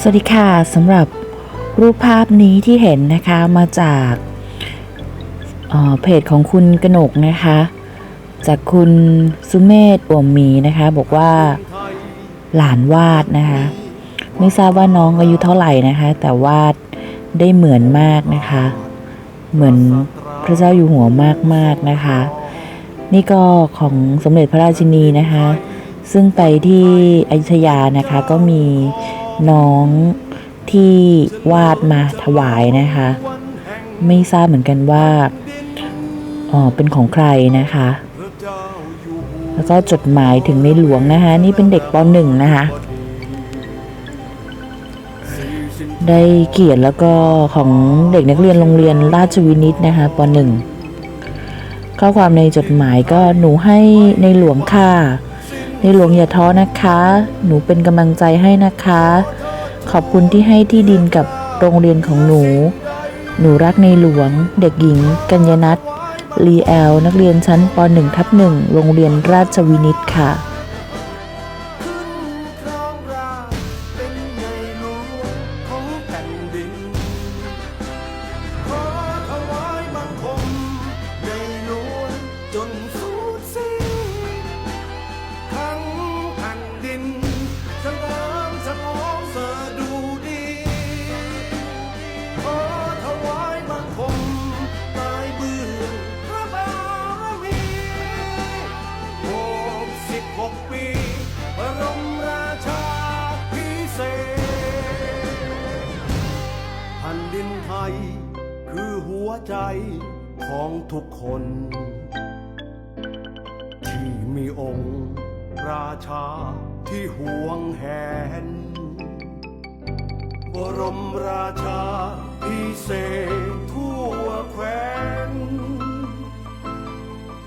สวัสดีค่ะสำหรับรูปภาพนี้ที่เห็นนะคะมาจากเอ่อเพจของคุณกนกนะคะ จากคุณสุเมธอวมมีนะคะ บอกว่าหลานวาดนะคะ ไม่ทราบว่าน้องอายุเท่าไหร่นะคะ แต่วาดได้เหมือนมากนะคะ เหมือนพระเจ้าอยู่หัวมากๆนะคะ นี่ก็ของสมเด็จพระราชินีนะคะ ซึ่งไปที่อยุธยานะคะก็มี น้องที่วาดมาถวายนะคะ ไม่ทราบเหมือนกันว่าอ๋อเป็นของใครนะคะ แล้วก็จดหมายถึงในหลวงนะคะ นี่เป็นเด็กปหนึ่งนะคะ ได้เขียนแล้วก็ของเด็กนักเรียนโรงเรียนราชวินิตนะคะปหนึ่งข้อความในจดหมายก็หนูให้ในหลวงค่ะ ในหลวงอย่าท้อนะคะ หนูเป็นกำลังใจให้นะคะ ขอบคุณที่ให้ที่ดินกับโรงเรียนของหนู หนูรักในหลวง เด็กหญิง กัญญนัทลีแอล นักเรียนชั้นป .1 ทับ1โรงเรียนราชวินิตค่ะ ดินไทย คือหัวใจของทุกคน ที่มีองค์ราชาที่ห่วงแหน บรมราชาพิเศษทั่วแคว้น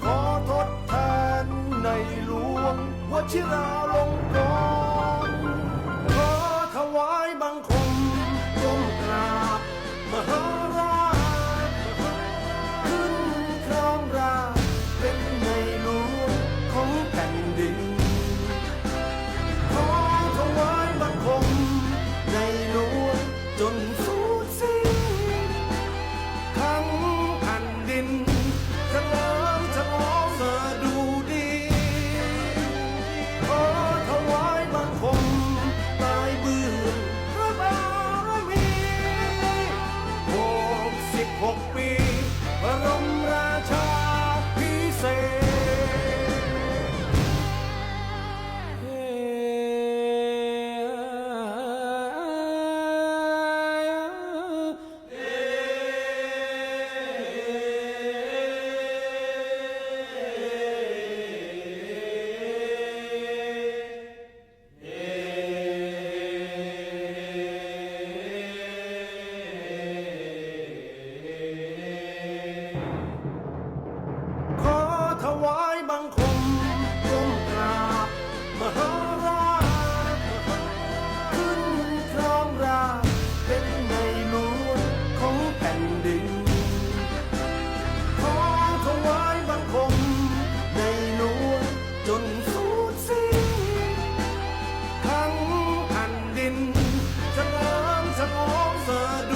ขอทดแทนในหลวงวชิราลงกร ถวายบังคมก้มกราบมหาราชขึ้นครองราชเป็นในหลวงของแผ่นดิน ขอถวายบังคมในหลวงจนสุดสิ้นทั้งแผ่นดินจะเลิมฉลองเสด